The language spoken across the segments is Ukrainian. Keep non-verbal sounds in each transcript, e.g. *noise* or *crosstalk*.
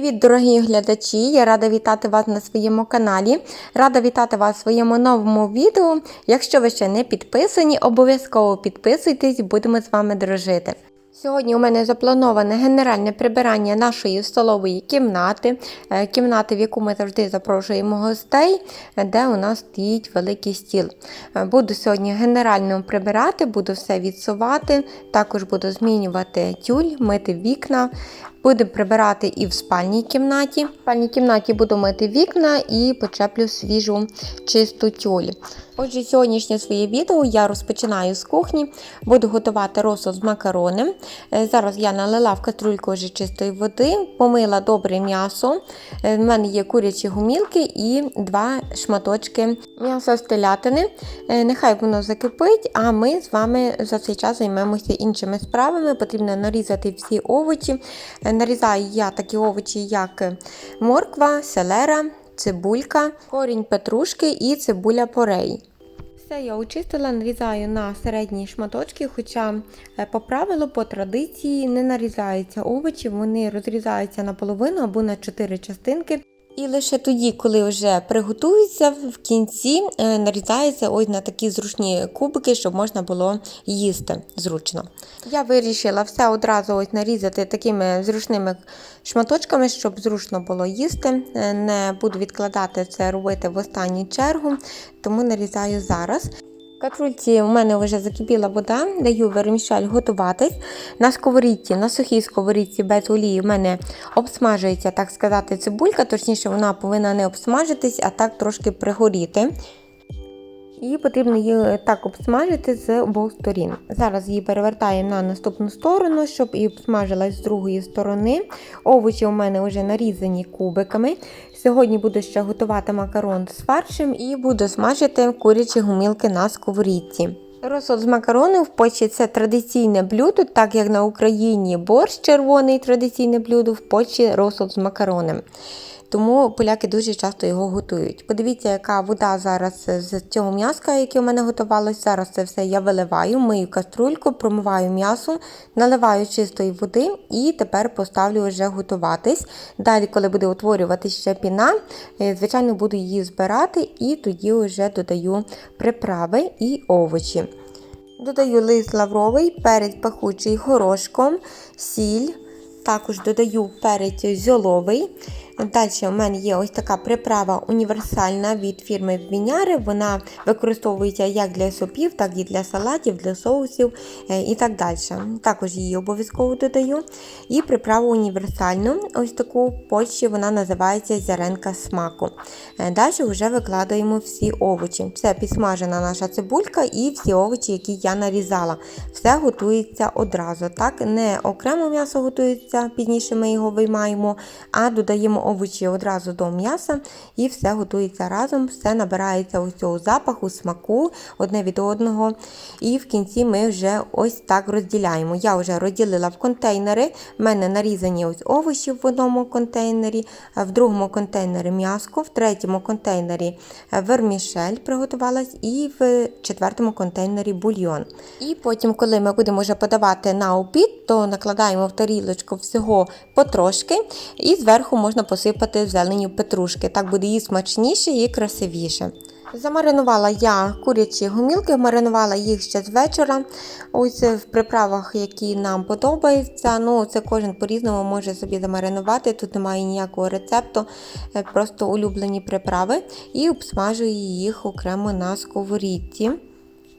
Привіт, дорогі глядачі! Я рада вітати вас на своєму каналі. Рада вітати вас в своєму новому відео. Якщо ви ще не підписані, обов'язково підписуйтесь, будемо з вами дружити. Сьогодні у мене заплановане генеральне прибирання нашої столової кімнати, е, кімнати, в яку ми завжди запрошуємо гостей, де у нас стоїть великий стіл. Е, Буду сьогодні генерально прибирати, буду все відсувати, також буду змінювати тюль, мити вікна. Будемо прибирати і в спальній кімнаті. В спальній кімнаті буду мити вікна і почеплю свіжу чисту тюль. Отже, сьогоднішнє своє відео я розпочинаю з кухні, буду готувати розсол з макарони. Е, Зараз я налила в каструльку вже чистої води, помила добре м'ясо. Е, В мене є курячі гумілки і два шматочки м'яса з телятини. Е, Нехай воно закипить, а ми з вами за цей час займемося іншими справами. Потрібно нарізати всі овочі. Нарізаю я такі овочі, як морква, селера, цибулька, корінь петрушки і цибуля порей. Все я очистила, нарізаю на середні шматочки, хоча е, по правилу, по традиції не нарізаються овочі, вони розрізаються наполовину або на 4 частинки. І лише тоді, коли вже приготуються, в кінці е, нарізаються ось на такі зручні кубики, щоб можна було їсти зручно. Я вирішила все одразу ось нарізати такими зручними шматочками, щоб зручно було їсти. Е, Не буду відкладати це робити в останню чергу, тому нарізаю зараз. Катрульці у мене вже закипіла вода, даю вермішель готуватись. На сковорідці, на сухій сковорідці без олії в мене обсмажується, так сказати, цибулька, точніше, вона повинна не обсмажитись, а так трошки пригоріти. І потрібно її так обсмажити з обох сторін. Зараз її перевертаємо на наступну сторону, щоб і обсмажилась з другої сторони. Овочі у мене вже нарізані кубиками. Сьогодні буду ще готувати макарон з фаршем і буду смажити курячі гумілки на сковорідці. Розсол з макарони в Польщі це традиційне блюдо, так як на Україні борщ червоний традиційне блюдо, в Польщі розсол з макароном. Тому поляки дуже часто його готують. Подивіться, яка вода зараз з цього м'яска, яке у мене готувалось. Зараз це все я виливаю, мию каструльку, промиваю м'ясо, наливаю чистої води і тепер поставлю вже готуватись. Далі, коли буде утворюватися ще піна, е, звичайно, буду її збирати і тоді вже додаю приправи і овочі. Додаю лист лавровий, перець пахучий горошком, сіль. Також додаю перець зьоловий. Далі у мене є ось така приправа універсальна від фірми Віняри. Вона використовується як для супів, так і для салатів, для соусів е, і так далі. Також її обов'язково додаю. І приправу універсальну, ось таку Польщі вона називається зяренка смаку. Е, Далі вже викладаємо всі овочі. Це підсмажена наша цибулька і всі овочі, які я нарізала. Все готується одразу. Так, Не окремо м'ясо готується, пізніше ми його виймаємо, а додаємо овочі одразу до м'яса і все готується разом, все набирається ось цього запаху, смаку одне від одного. І в кінці ми вже ось так розділяємо. Я вже розділила в контейнери. В мене нарізані ось овочі в одному контейнері, в другому контейнері м'яско, в третьому контейнері вермішель приготувалась, і в четвертому контейнері бульйон. І потім, коли ми будемо вже подавати на обід, то накладаємо в тарілочку всього потрошки, і зверху можна посипати зеленю петрушки. Так буде і смачніше, і красивіше. Замаринувала я курячі гумілки, маринувала їх ще з вечора. Ось в приправах, які нам подобаються. Ну, це кожен по-різному може собі замаринувати. Тут немає ніякого рецепту, е, просто улюблені приправи. І обсмажую їх окремо на сковорідці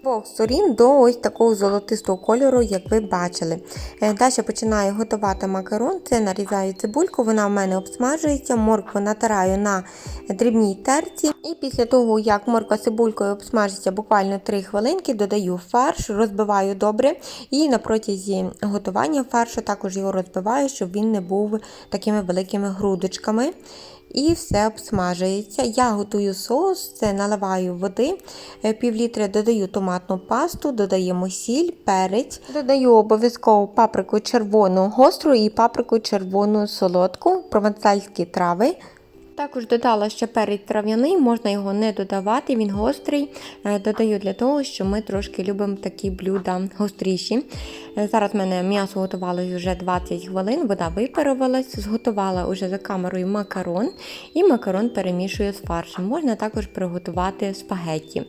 двох сторін до ось такого золотистого кольору, як ви бачили. Е, Далі починаю готувати макарон. Це нарізаю цибульку, вона в мене обсмажується, моркву натираю на дрібній терці. І після того, як морква цибулькою обсмажиться буквально 3 хвилинки, додаю фарш, розбиваю добре. І на протязі готування фаршу також його розбиваю, щоб він не був такими великими грудочками. І все обсмажується. Я готую соус, це наливаю води, е, пів літра додаю томатну пасту, додаємо сіль, перець, додаю обов'язково паприку червону гостру і паприку червону солодку, провансальські трави. Також додала ще перець трав'яний, можна його не додавати, він гострий. Е, Додаю для того, що ми трошки любимо такі блюда гостріші. Е, Зараз в мене м'ясо готувалося вже 20 хвилин, вода випарувалась, зготувала вже за камерою макарон і макарон перемішую з фаршем. Можна також приготувати спагетті.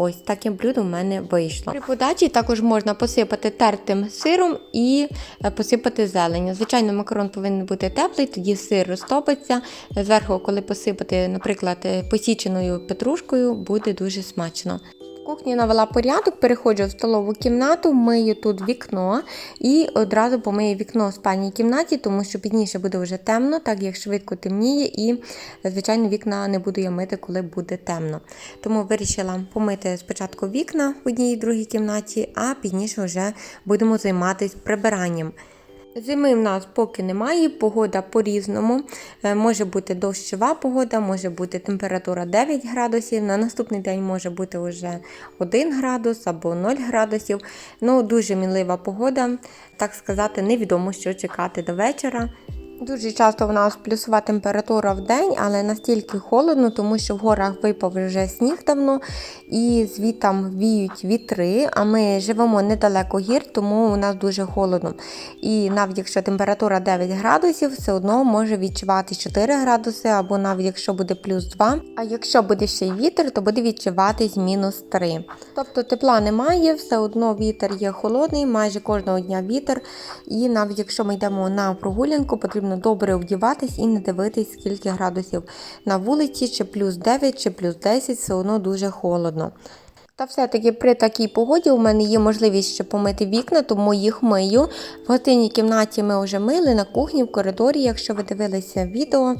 Ось таке блюдо в мене вийшло. При подачі також можна посипати тертим сиром і е, посипати зеленню. Звичайно, макарон повинен бути теплий, тоді сир розтопиться. Зверху, коли посипати, наприклад, е, посіченою петрушкою, буде дуже смачно. В кухні навела порядок, переходжу в столову кімнату, мию тут вікно і одразу помию вікно в спальній кімнаті, тому що пізніше буде вже темно, так як швидко темніє, і, звичайно, вікна не буду я мити, коли буде темно. Тому вирішила помити спочатку вікна в одній і другій кімнаті, а пізніше вже будемо займатися прибиранням. Зими в нас поки немає, погода по-різному. Е, Може бути дощова погода, може бути температура 9 градусів. На наступний день може бути вже 1 градус або 0 градусів. Ну, дуже мінлива погода, так сказати, невідомо, що чекати до вечора. Дуже часто в нас плюсова температура в день, але настільки холодно, тому що в горах випав вже сніг давно і звітам віють вітри. А ми живемо недалеко гір, тому у нас дуже холодно. І навіть якщо температура 9 градусів, все одно може відчувати 4 градуси, або навіть якщо буде плюс 2. А якщо буде ще й вітер, то буде відчуватись мінус 3. Тобто тепла немає, все одно вітер є холодний, майже кожного дня вітер. І навіть якщо ми йдемо на прогулянку, потрібно добре вдіватись і не дивитись, скільки градусів на вулиці, чи плюс 9, чи плюс 10, все одно дуже холодно. Та все-таки при такій погоді у мене є можливість ще помити вікна, тому їх мию. В гостинній кімнаті ми вже мили, на кухні, в коридорі, якщо ви дивилися відео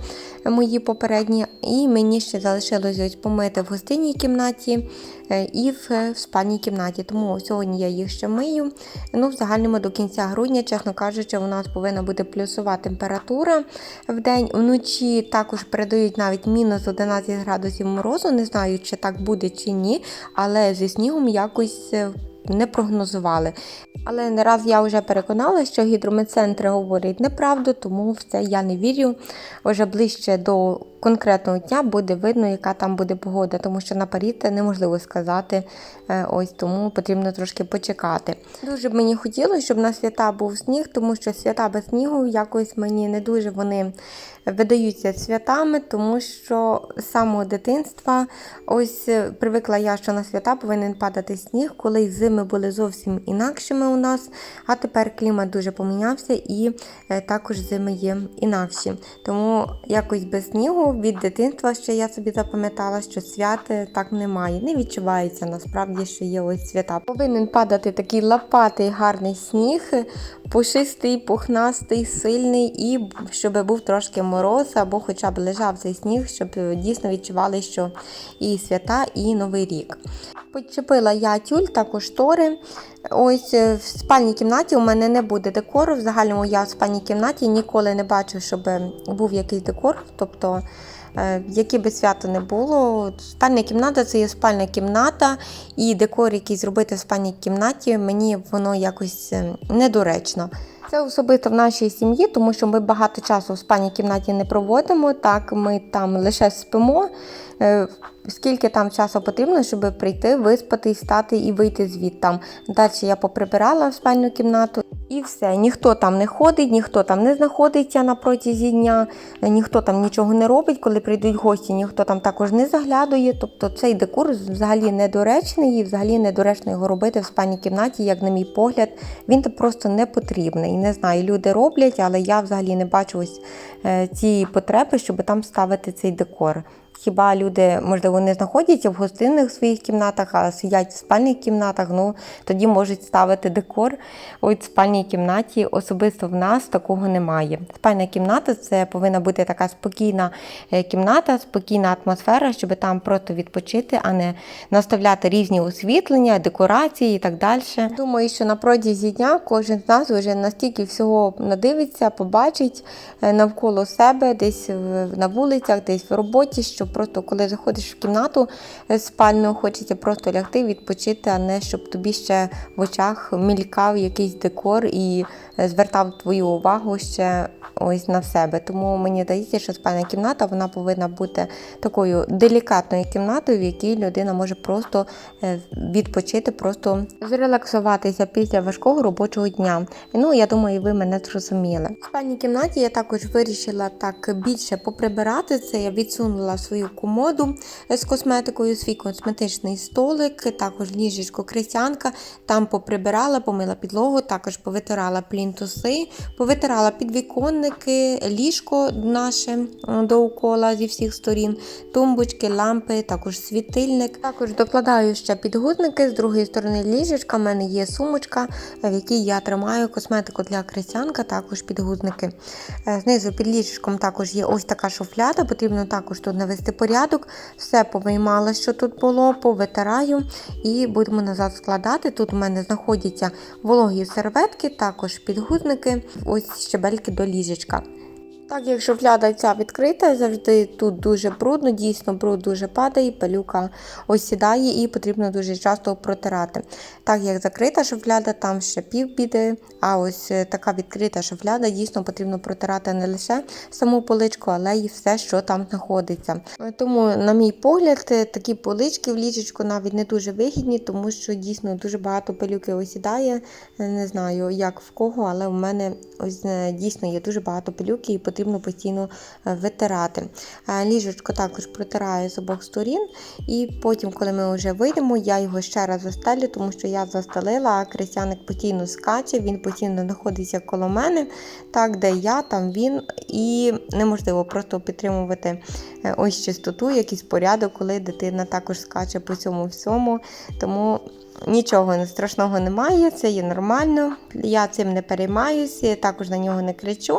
мої попередні. І мені ще залишилось ось помити в гостинній кімнаті е, і е, в спальній кімнаті. Тому сьогодні я їх ще мию. Ну, в загальному до кінця грудня, чесно кажучи, у нас повинна бути плюсова температура в день. Вночі також передають навіть мінус 11 градусів морозу. Не знаю, чи так буде чи ні, але зі снігом якось е, не прогнозували. Але не раз я вже переконала, що гідрометцентри говорять неправду, тому в це я не вірю. Вже ближче до конкретного дня буде видно, яка там буде погода, тому що наперед неможливо сказати. Е, Ось тому потрібно трошки почекати. Дуже б мені хотілося, щоб на свята був сніг, тому що свята без снігу якось мені не дуже вони видаються святами, тому що з самого дитинства ось е, привикла я, що на свята повинен падати сніг, коли зими були зовсім інакшими у нас, а тепер клімат дуже помінявся і е, також зими є інакші. Тому якось без снігу від дитинства ще я собі запам'ятала, що свят так немає. Не відчувається насправді, що є ось свята. Повинен падати такий лопатий гарний сніг, пушистий, пухнастий, сильний, і щоб був трошки мороз, або хоча б лежав цей сніг, щоб дійсно відчували, що і свята, і новий рік. Почепила я тюль, також штори. Ось е, в спальній кімнаті у мене не буде декору. В загальному я в спальній кімнаті ніколи не бачу, щоб був якийсь декор. Тобто, е, яке би свято не було. Спальня кімната це є спальна кімната, і декор, який зробити в спальній кімнаті, мені воно якось е, недоречно. Це особисто в нашій сім'ї, тому що ми багато часу в спальній кімнаті не проводимо. Так, ми там лише спимо. Е, Скільки там часу потрібно, щоб прийти, виспатись, стати і вийти звідти. Далі я поприбирала в спальну кімнату і все. Ніхто там не ходить, ніхто там не знаходиться на протязі дня, ніхто там нічого не робить. Коли прийдуть гості, ніхто там також не заглядує. Тобто цей декор взагалі недоречний і взагалі недоречно його робити в спальній кімнаті, як на мій погляд. Він просто не потрібний. Не знаю, люди роблять, але я взагалі не бачу ось е, цієї потреби, щоб там ставити цей декор. Хіба люди, можливо, не знаходяться в гостинних своїх кімнатах, а сидять в спальних кімнатах, ну тоді можуть ставити декор. В спальній кімнаті особисто в нас такого немає. Спальна кімната це повинна бути така спокійна е, кімната, спокійна атмосфера, щоб там просто відпочити, а не наставляти різні освітлення, декорації і так далі. Думаю, що на протязі дня кожен з нас вже настільки всього надивиться, побачить е, навколо себе, десь на вулицях, десь в роботі, що просто коли заходиш в кімнату е, спальну, хочеться просто лягти, відпочити, а не щоб тобі ще в очах мількав якийсь декор і звертав твою увагу ще ось на себе. Тому мені здається, що спальна кімната вона повинна бути такою делікатною кімнатою, в якій людина може просто е, відпочити, просто зрелаксуватися після важкого робочого дня. Ну, я думаю, ви мене зрозуміли. В спальній кімнаті я також вирішила так більше поприбирати це. Я відсунула свою комоду з косметикою, свій косметичний столик, також ліжечко кресянка. Там поприбирала, помила підлогу, також повитирала плінтуси, повитирала підвіконники, ліжко наше м, довкола зі всіх сторін, тумбочки, лампи, також світильник. Також докладаю ще підгузники з другої сторони ліжечка. У мене є сумочка, в якій я тримаю косметику для кресянка, також підгузники. Е, Знизу під ліжечком також є ось така шуфляда. Потрібно також тут навести порядок. Все повиймала, що тут було, повитираю і будемо назад складати. Тут у мене знаходяться вологі серветки, також підгузники, ось щебельки до ліжечка. Так, як шуфляда ця відкрита, завжди тут дуже брудно, дійсно бруд дуже падає, пилюка осідає і потрібно дуже часто протирати. Так як закрита шуфляда, там ще півбіди, а ось е, така відкрита шуфляда, дійсно потрібно протирати не лише саму поличку, але й все, що там знаходиться. Е, Тому, на мій погляд, е, такі полички в ліжечку навіть не дуже вигідні, тому що дійсно дуже багато пилюки осідає. Не знаю, як в кого, але в мене ось дійсно є дуже багато пилюки і потрібно постійно е, витирати. Е, Ліжечко також протираю з обох сторін, і потім, коли ми вже вийдемо, я його ще раз застелю, тому що я застелила, а кресяник постійно скаче, він постійно знаходиться коло мене, так, де я, там він, і неможливо просто підтримувати е, ось чистоту, якийсь порядок, коли дитина також скаче по цьому всьому. Тому Нічого страшного немає, це є нормально. Я цим не переймаюся, також на нього не кричу.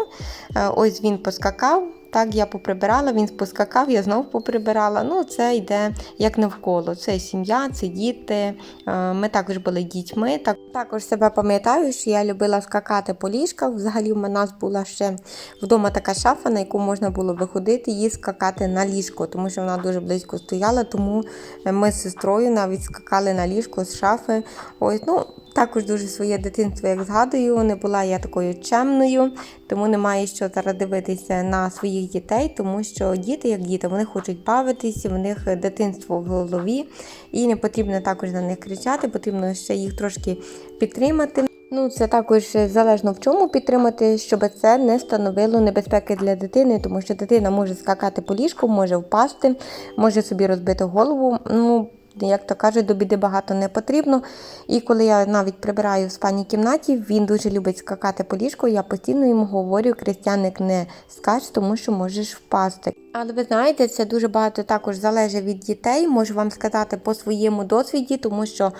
Е, Ось він поскакав. Так, я поприбирала, він поскакав, я знов поприбирала. Ну, це йде як навколо. Це сім'я, це діти. Е, Ми також були дітьми. Так, також себе пам'ятаю, що я любила скакати по ліжках. Взагалі, в нас була ще вдома така шафа, на яку можна було виходити і скакати на ліжко, тому що вона дуже близько стояла. Тому ми з сестрою навіть скакали на ліжко з шафи. Ось, ну, також дуже своє дитинство, як згадую, не була я такою чемною, тому немає що зараз дивитися на своїх дітей, тому що діти, як діти, вони хочуть бавитися, в них дитинство в голові, і не потрібно також на них кричати, потрібно ще їх трошки підтримати. Ну, це також залежно в чому підтримати, щоб це не становило небезпеки для дитини, тому що дитина може скакати по ліжку, може впасти, може собі розбити голову. Ну, як то кажуть, до біди багато не потрібно. І коли я навіть прибираю в спальній кімнаті, він дуже любить скакати по ліжку. Я постійно йому говорю, крестяник не скач, тому що можеш впасти. Але ви знаєте, це дуже багато також залежить від дітей. Можу вам сказати по своєму досвіді, тому що.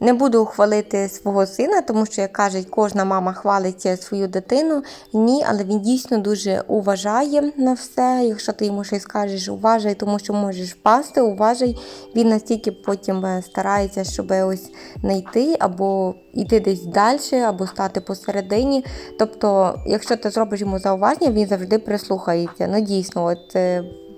Не буду хвалити свого сина, тому що, як кажуть, кожна мама хвалить свою дитину. Ні, але він дійсно дуже уважає на все. Якщо ти йому щось скажеш, уважай, тому що можеш впасти, уважай. Він настільки потім е, старається, щоб ось не йти або йти десь далі, або стати посередині. Тобто, якщо ти зробиш йому зауваження, він завжди прислухається. Ну, дійсно, от.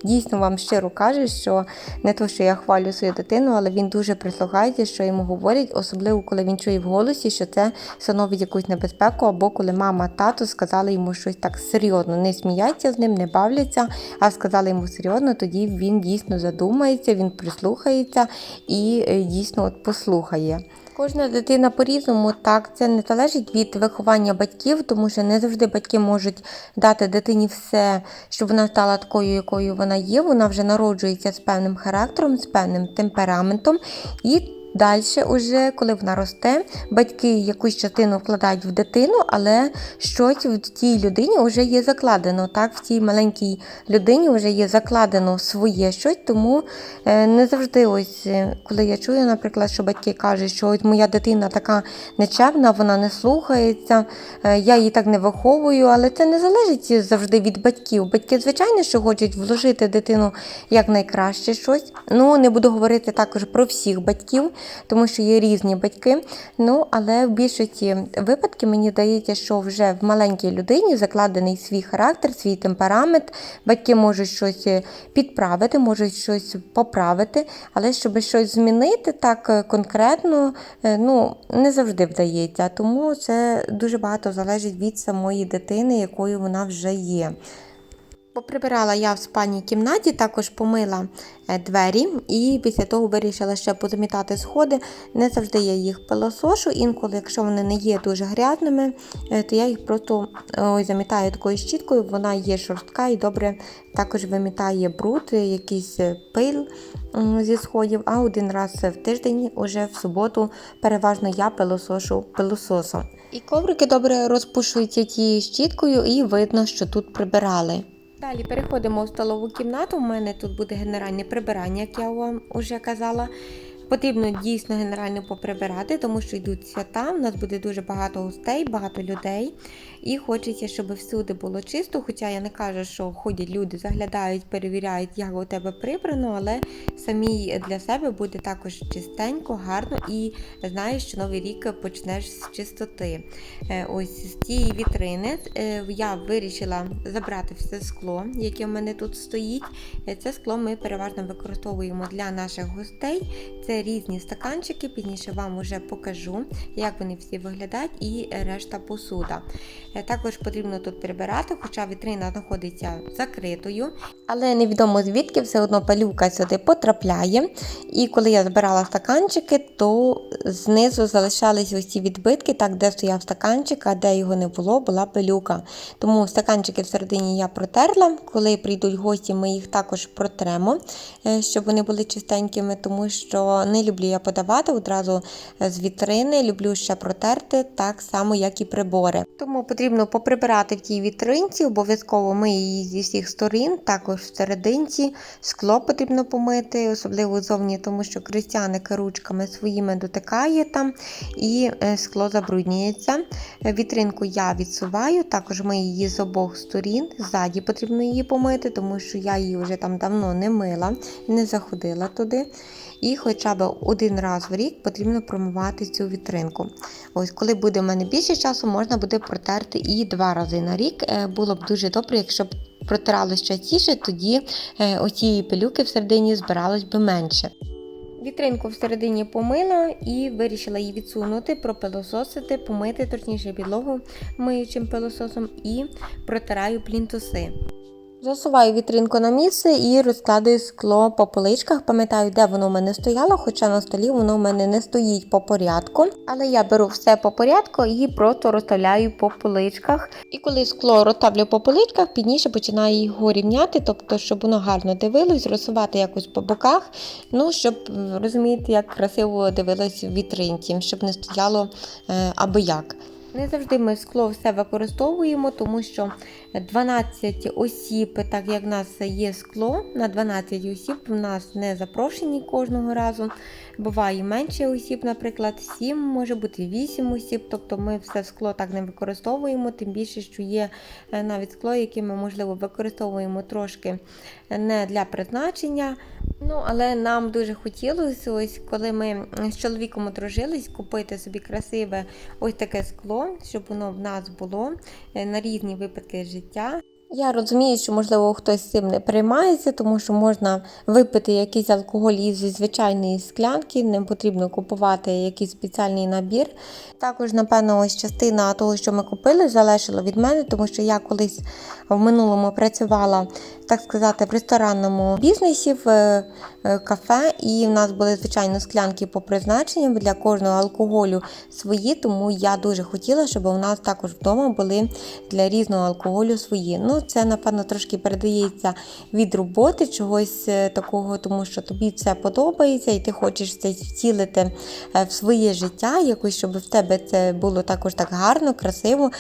Дійсно вам щиро каже, що не то, що я хвалю свою дитину, але він дуже прислухається, що йому говорять, особливо коли він чує в голосі, що це становить якусь небезпеку, або коли мама, тато сказали йому щось так серйозно, не сміяться з ним, не бавляться, а сказали йому серйозно, тоді він дійсно задумається, він прислухається і е, дійсно от послухає. Кожна дитина по-різному, так це не залежить від виховання батьків, тому що не завжди батьки можуть дати дитині все, щоб вона стала такою, якою вона є. Вона вже народжується з певним характером, з певним темпераментом. І далі, уже, коли вона росте, батьки якусь частину вкладають в дитину, але щось в тій людині вже є закладено. Так, в цій маленькій людині вже є закладено своє щось, тому е, не завжди, ось е, коли я чую, наприклад, що батьки кажуть, що ось моя дитина така нечемна, вона не слухається, е, я її так не виховую, але це не залежить завжди від батьків. Батьки, звичайно, що хочуть вложити дитину як найкраще щось. Ну, не буду говорити також про всіх батьків. Тому що є різні батьки. Ну, але в більшості випадків мені здається, що вже в маленькій людині закладений свій характер, свій темперамент. Батьки можуть щось підправити, можуть щось поправити, але щоб щось змінити так е, конкретно, е, ну не завжди вдається. Тому це дуже багато залежить від самої дитини, якою вона вже є. Поприбирала я в спальній кімнаті, також помила е, двері і після того вирішила ще позамітати сходи. Не завжди я їх пилосошу, інколи, якщо вони не є дуже грязними, е, то я їх просто е, ось, замітаю такою щіткою, вона є шорстка і добре також вимітає бруд, якийсь пил зі сходів, а один раз в тиждень, уже в суботу, переважно я пилосошу пилососом. І коврики добре розпушуються тією щіткою, і видно, що тут прибирали. Далі переходимо в столову кімнату. У мене тут буде генеральне прибирання, як я вам вже казала. Потрібно дійсно генерально поприбирати, тому що йдуть свята. У нас буде дуже багато гостей, багато людей. І хочеться, щоб всюди було чисто. Хоча я не кажу, що ходять люди, заглядають, перевіряють, як у тебе прибрано, але самій для себе буде також чистенько, гарно і знаєш, що новий рік почнеш з чистоти. Е, Ось з тієї вітрини е, я вирішила забрати все скло, яке в мене тут стоїть. Е, Це скло ми переважно використовуємо для наших гостей. Це різні стаканчики, пізніше вам вже покажу, як вони всі виглядають, і решта посуда. Е, Також потрібно тут прибирати, хоча вітрина знаходиться закритою, але невідомо звідки все одно пилюка сюди потрапляє. І коли я збирала стаканчики, то знизу залишались ось ці відбитки, так де стояв стаканчик, а де його не було, була пилюка. Тому стаканчики всередині я протерла. Коли прийдуть гості, ми їх також протремо, е, щоб вони були чистенькими, тому що не люблю я подавати одразу з вітрини, люблю ще протерти так само, як і прибори. Тому потрібно поприбирати в тій вітринці, обов'язково ми її зі всіх сторін, також всерединці. Скло потрібно помити, особливо зовні, тому що крестяники ручками своїми дотикає там і е, скло забруднюється. Вітринку я відсуваю, також ми її з обох сторін. Ззаді потрібно її помити, тому що я її вже там давно не мила, не заходила туди. І хоча б один раз в рік потрібно промивати цю вітринку. Ось, коли буде в мене більше часу, можна буде протерти і два рази на рік. Е, Було б дуже добре, якщо б протиралось частіше, тоді оці оцієї пилюки всередині збиралось би менше. Вітринку всередині помила і вирішила її відсунути, пропилососити, помити, точніше підлогу миючим пилососом і протираю плінтуси. Засуваю вітринку на місце і розкладаю скло по поличках. Пам'ятаю, де воно в мене стояло, хоча на столі воно в мене не стоїть по порядку. Але я беру все по порядку і просто розставляю по поличках. І коли скло розставлю по поличках, пізніше починаю його рівняти, тобто, щоб воно гарно дивилось, розсувати якось по боках. Ну, щоб розумієте, як красиво дивилось в вітринці, щоб не стояло е, аби як. Не завжди ми скло все використовуємо, тому що 12 осіб, так як в нас є скло, на 12 осіб в нас не запрошені кожного разу. Буває менше осіб, наприклад, 7, може бути 8 осіб, тобто ми все скло так не використовуємо, тим більше, що є е, навіть скло, яке ми, можливо, використовуємо трошки не для призначення. Ну, але нам дуже хотілося, ось коли ми з чоловіком одружились, купити собі красиве ось таке скло, щоб воно в нас було е, на різні випадки життя. Я розумію, що можливо хтось цим не переймається, тому що можна випити якийсь алкоголь із звичайної склянки, не потрібно купувати якийсь спеціальний набір. Також, напевно, ось частина того, що ми купили, залежала від мене, тому що я колись в минулому працювала, так сказати, в ресторанному бізнесі в кафе, і в нас були звичайно склянки по призначенням для кожного алкоголю свої, тому я дуже хотіла, щоб у нас також вдома були для різного алкоголю свої. Ну, це, напевно, трошки передається від роботи, чогось е, такого, тому що тобі це подобається, і ти хочеш це втілити е, в своє життя, якось, щоб в тебе це було також так гарно, красиво.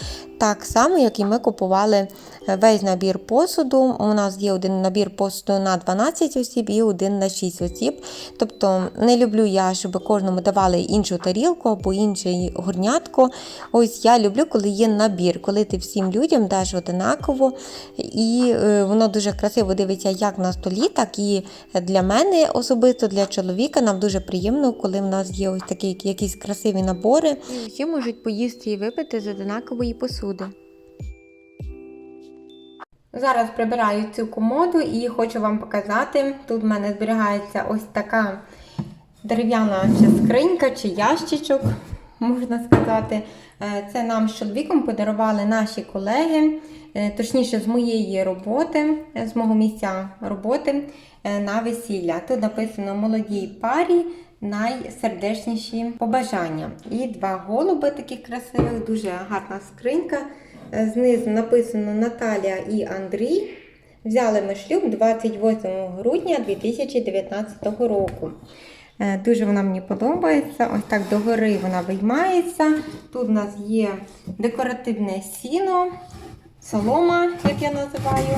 Так само, як і ми купували е, весь набір посуду. У нас є один набір посуду на 12 осіб і один на 6 осіб. Тобто не люблю я, щоб кожному давали іншу тарілку або інше горнятко. Ось я люблю, коли є набір, коли ти всім людям даш одинаково і е, воно дуже красиво дивиться як на столі, так і для мене особисто, для чоловіка. Нам дуже приємно, коли в нас є ось такі якісь красиві набори. Всі можуть поїсти і випити з одинакової посуди. Зараз прибираю цю комоду і хочу вам показати. Тут в мене зберігається ось така дерев'яна чи скринька, чи ящичок, можна сказати. Е, Це нам з чоловіком подарували наші колеги, е, точніше, з моєї роботи, е, з мого місця роботи на весілля. Тут написано молодій парі. Найсердечніші побажання. І два голуби таких красивих, дуже гарна скринька. Е, Знизу написано Наталя і Андрій. Взяли ми шлюб 28 грудня 2019 року. Е, Дуже вона мені подобається. Ось так догори вона виймається. Тут у нас є декоративне сіно, солома, як я називаю.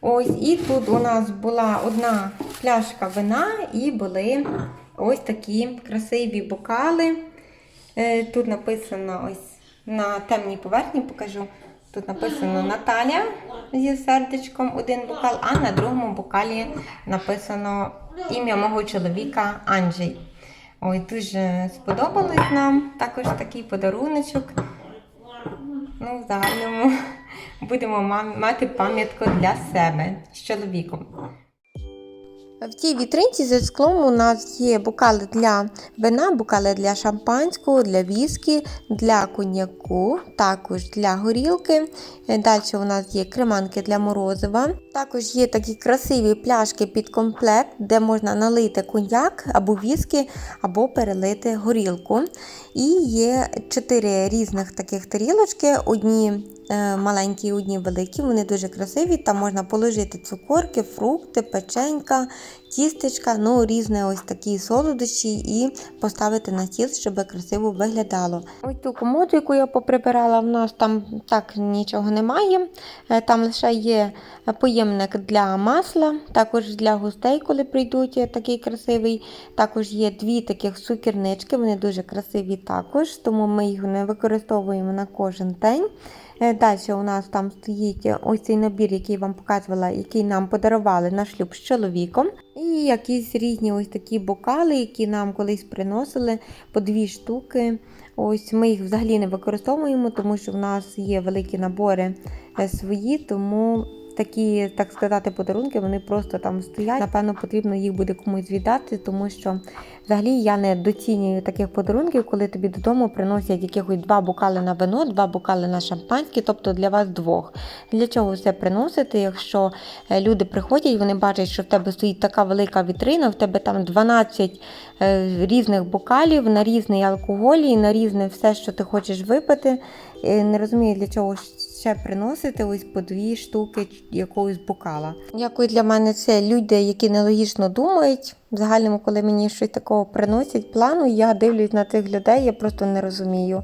Ось і тут у нас була одна пляшка вина і були ось такі красиві бокали. Е, Тут написано ось на темній поверхні покажу. Тут написано Наталя зі сердечком один бокал, а на другому бокалі написано ім'я мого чоловіка Анджей. Ой, дуже сподобалось нам також такий подаруночок. Ну, в загальному *laughs* будемо мати пам'ятку для себе з чоловіком. В цій вітринці за склом у нас є бокали для вина, бокали для шампанського, для віскі, для коньяку, також для горілки. Далі у нас є креманки для морозива. Також є такі красиві пляшки під комплект, де можна налити коньяк або віскі, або перелити горілку. І є чотири різних таких тарілочки. Одні маленькі, одні великі, вони дуже красиві. Там можна положити цукорки, фрукти, печенька, тістечка, ну різне ось такі солодощі і поставити на стіл, щоб красиво виглядало. Ось ту комоду, яку я поприбирала, в нас там так нічого немає. Е, Там лише є поємник для масла, також для гостей, коли прийдуть, є такий красивий. Також є дві таких цукернички, вони дуже красиві також, тому ми їх не використовуємо на кожен день. Далі у нас там стоїть ось цей набір, який вам показувала, який нам подарували на шлюб з чоловіком. І якісь різні ось такі бокали, які нам колись приносили по дві штуки. Ось ми їх взагалі не використовуємо, тому що в нас є великі набори е, свої, тому такі, так сказати, подарунки вони просто там стоять. Напевно, потрібно їх буде комусь віддати, тому що взагалі я не доцінюю таких подарунків, коли тобі додому приносять якихось два бокали на вино, два бокали на шампанське, тобто для вас двох. Для чого все приносити, якщо е, люди приходять, вони бачать, що в тебе стоїть така велика вітрина, в тебе там 12 е, різних бокалів на різний алкоголь і на різне все, що ти хочеш випити. Е, Не розумію, для чого ще приносити ось по дві штуки якогось бокала. Дякую для мене це люди, які нелогічно думають. В загальному, коли мені щось такого приносять плану, я дивлюсь на тих людей, я просто не розумію,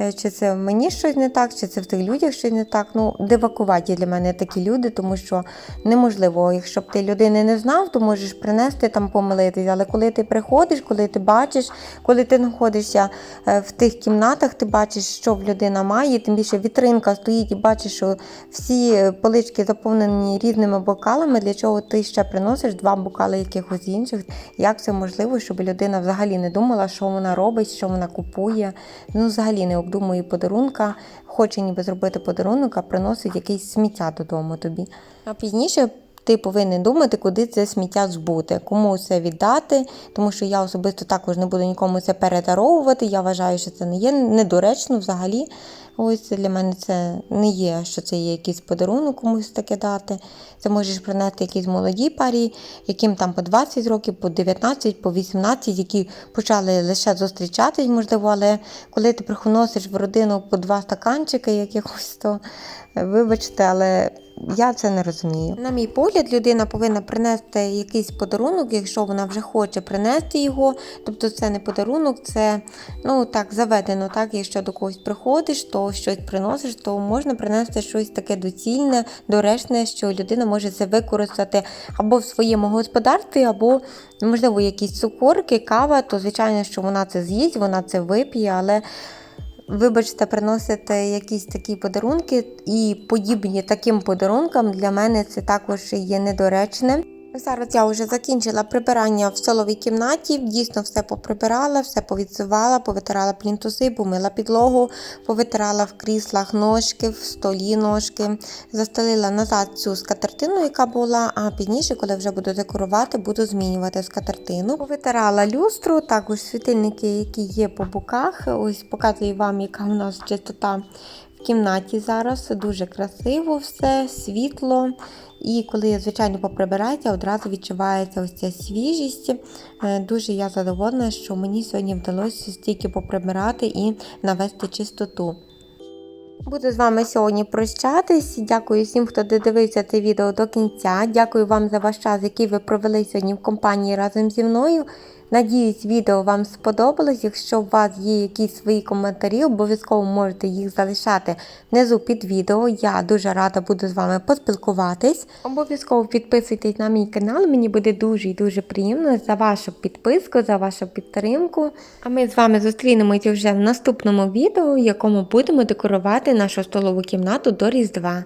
е, чи це в мені щось не так, чи це в тих людях щось не так. Ну, дивакуваті для мене такі люди, тому що неможливо, якщо б ти людини не знав, то можеш принести там помилитись. Але коли ти приходиш, коли ти бачиш, коли ти знаходишся е, в тих кімнатах, ти бачиш, що в людина має, тим більше вітринка стоїть і бачиш, що всі е, полички заповнені різними бокалами, для чого ти ще приносиш два бокали якихось інших. Як це можливо, щоб людина взагалі не думала, що вона робить, що вона купує. Ну, взагалі не обдумує подарунка, хоче ніби зробити подарунок, а приносить якесь сміття додому тобі. А пізніше. Ти повинен думати, куди це сміття збути, кому це віддати, тому що я особисто також не буду нікому це передаровувати. Я вважаю, що це не є недоречно взагалі. Ось для мене це не є, що це є якийсь подарунок комусь таке дати. Це можеш принести якійсь молодій парі, яким там по 20 років, по 19, по 18, які почали лише зустрічатись, можливо, але коли ти приносиш в родину по два стаканчики якихось, то вибачте, але я це не розумію. На мій погляд, людина повинна принести якийсь подарунок, якщо вона вже хоче принести його. Тобто це не подарунок, це ну так заведено. Так, якщо до когось приходиш, то щось приносиш, то можна принести щось таке доцільне, доречне, що людина може це використати або в своєму господарстві, або можливо якісь цукорки, кава. То звичайно, що вона це з'їсть, вона це вип'є, але вибачте, приносите якісь такі подарунки, і подібні таким подарункам для мене це також є недоречне. Зараз я вже закінчила прибирання в столовій кімнаті. Дійсно, все поприбирала, все повідсувала, повитирала плінтуси, помила підлогу, повитирала в кріслах ножки, в столі ножки, застелила назад цю скатертину, яка була. А пізніше, коли вже буду декорувати, буду змінювати скатертину. Повитирала люстру, також світильники, які є по боках. Ось показую вам, яка у нас чистота кімнаті зараз. Дуже красиво все, світло. І коли звичайно, поприбирається, одразу відчувається ось ця свіжість. Е, Дуже я задоволена, що мені сьогодні вдалося стільки поприбирати і навести чистоту. Буду з вами сьогодні прощатись. Дякую всім, хто додивився це відео до кінця. Дякую вам за ваш час, який ви провели сьогодні в компанії разом зі мною. Надіюсь, відео вам сподобалось. Якщо у вас є якісь свої коментарі, обов'язково можете їх залишати внизу під відео. Я дуже рада буду з вами поспілкуватись. Обов'язково підписуйтесь на мій канал. Мені буде дуже і дуже приємно за вашу підписку, за вашу підтримку. А ми з вами зустрінемося вже в наступному відео, в якому будемо декорувати нашу столову кімнату до Різдва.